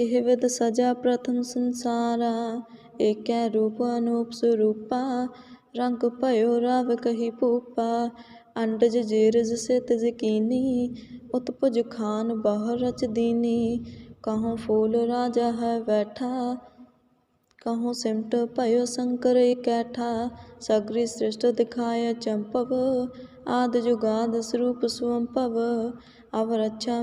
With सजा प्रथम संसारा एक रूप अनूप स्वरूपा रंग भयो राव कही भूपा अंडज जेरज सित जकीनी उत्पुज खान बह रच दीनी कहूँ फूल राजा है बैठा कहूँ सिमट भयो शंकर कैठा सगरी सृष्ट दिखाय चंपव आद जुगाद स्वरूप स्वंपव अब रक्षा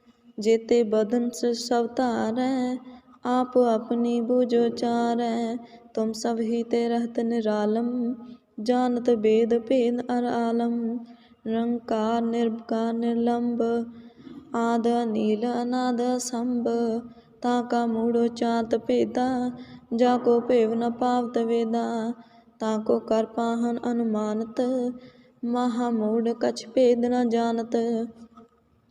जेते बदन से सब तारै आप अपनी बुझो चारै तुम सब ही ते रहत निरालम जानत वेद भेद अर आलम निरंकार निर्विकार निर्लंब आद नील अनाद संभ ताका मूढ़ो चात भेदा जाको भेव न पावत वेदा ताको कर पाहन अनुमानत महामूढ़ कछ भेद न जानत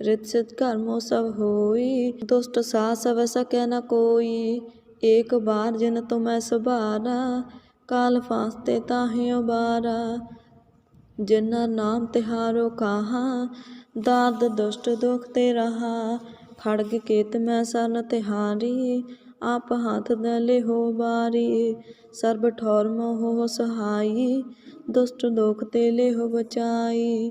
रित सिद्ध कर्मो सब होई दुष्ट सा सब सके न कोई एक बार जिन तुम्हें सुबारा काल फांसते ताहे उबारा जिन्ना नाम तिहारो कहा दाद दुष्ट दुख ते रहा खड़ग केत मैं सन तिहारी आप हाथ दले हो बारी सर्ब ठौर मोह सहाई ਦੁਸ਼ਟ ਦੋਖ ਤੇ ਲੈ ਹੋ ਬਚਾਈ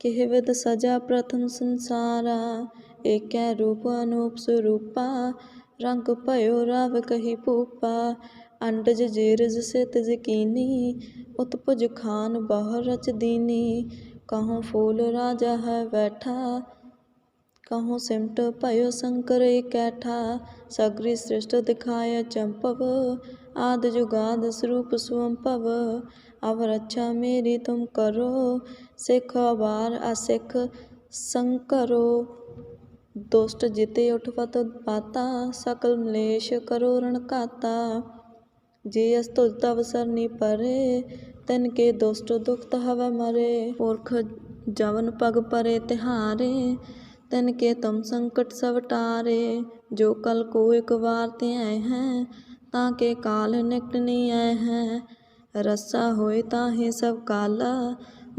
ਕੇਹਵਦ ਸਜਾ ਪ੍ਰਥਮ ਸੰਸਾਰਾ, ਏਕੈ ਰੂਪ ਅਨੂਪ ਸਰੂਪਾ, ਰੰਗ ਭਇਓ ਰਵ ਕਹੀ ਭੂਪਾ, ਅੰਡਜ ਜੀਰਜ ਸਿਤ ਜਕੀਨੀ, ਉਤਪੁਜ ਖਾਨ ਬਾਹਰ ਰਚ ਦੀਨੀ ਕਹਉ ਫੂਲ ਰਾਜਾ ਹੈ ਬੈਠਾ ਕਹਉ ਸਿਮਟ ਭਇਓ ਸੰਕਰ ਇਕੈਠਾ, ਸਗਰੀ ਸ੍ਰਿਸ਼ਟ ਦਿਖਾਇ ਚੰਪਵ, ਆਦ ਜੁਗਾਦ ਸਰੂਪ ਸੁਅੰਭਵ ਅਵ ਰੱਛਾ ਮੇਰੀ ਤੁਮ ਕਰੋ तुम करो सिख अबार असिख संकरो दुष्ट जिते उठवत पाता सकल मलेश करो रण काता जे अस्तुत अवसर नी परे तिन के दुष्ट दुखत हव मरे पुरख जवन पग परे तिहारे तिन के तुम संकट सब टारे जो कल को एक बार ते आए हैं ताके काल निकट नहीं आए हैं रस्सा होए ताहे सब काला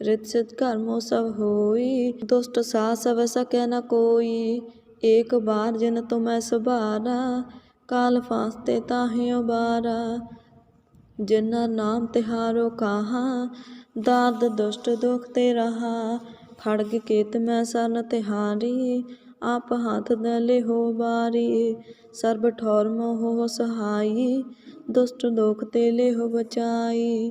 रित सिद्ध कर्मो सब होई दुष्ट सा सब सके न कोई एक बार जिन तुम सुबारा काल फांसते ताहे उबारा जिन्ना नाम तिहारो कहा दाद दुष्ट दुख ते रहा खड़ग केत मैं सन तिहारी आप हाथ दले हो बारी ਸਰਬ ਠੌਰ ਮੋਹ ਸਹਾਈ ਦੁਸ਼ਟ ਦੋਖ ਤੇ ਲਿਹੁ ਬਚਾਈ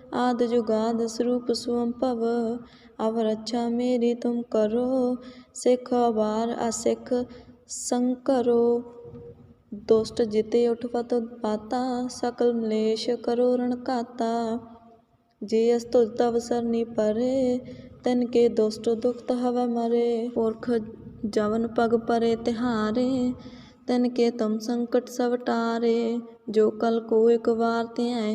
आद जुगाद स्वरूप स्वंपव अब रक्षा मेरी तुम करो सिख बार असिख संकरो दुष्ट जिते उठपत पाता सकल मलेश करो रण काता जे अस्तु तव सरनी परे तिन के दुष्ट दुखत हव मरे पुरख जवन पग परे तिहारे तिन के तुम संकट सब टारे जो कल को एक बार त्याए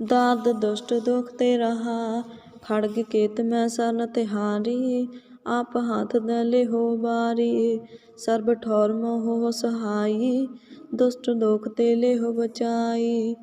ਦਾਦ ਦੁਸ਼ਟ ਦੁਖ ਤੇ ਰਹਾ। ਖੜਗ ਕੇਤ ਮੈਂ ਸਰਨ ਤਿਹਾਰੀ, ਆਪ ਹੱਥ ਦਲੇ ਹੋ ਬਾਰੀ ਸਰਬ ਠੌਰ ਮੋਹ ਸਹਾਈ, ਦੁਸ਼ਟ ਲੋਕ ਤੇ ਲੈ ਹੋ ਬਚਾਈ।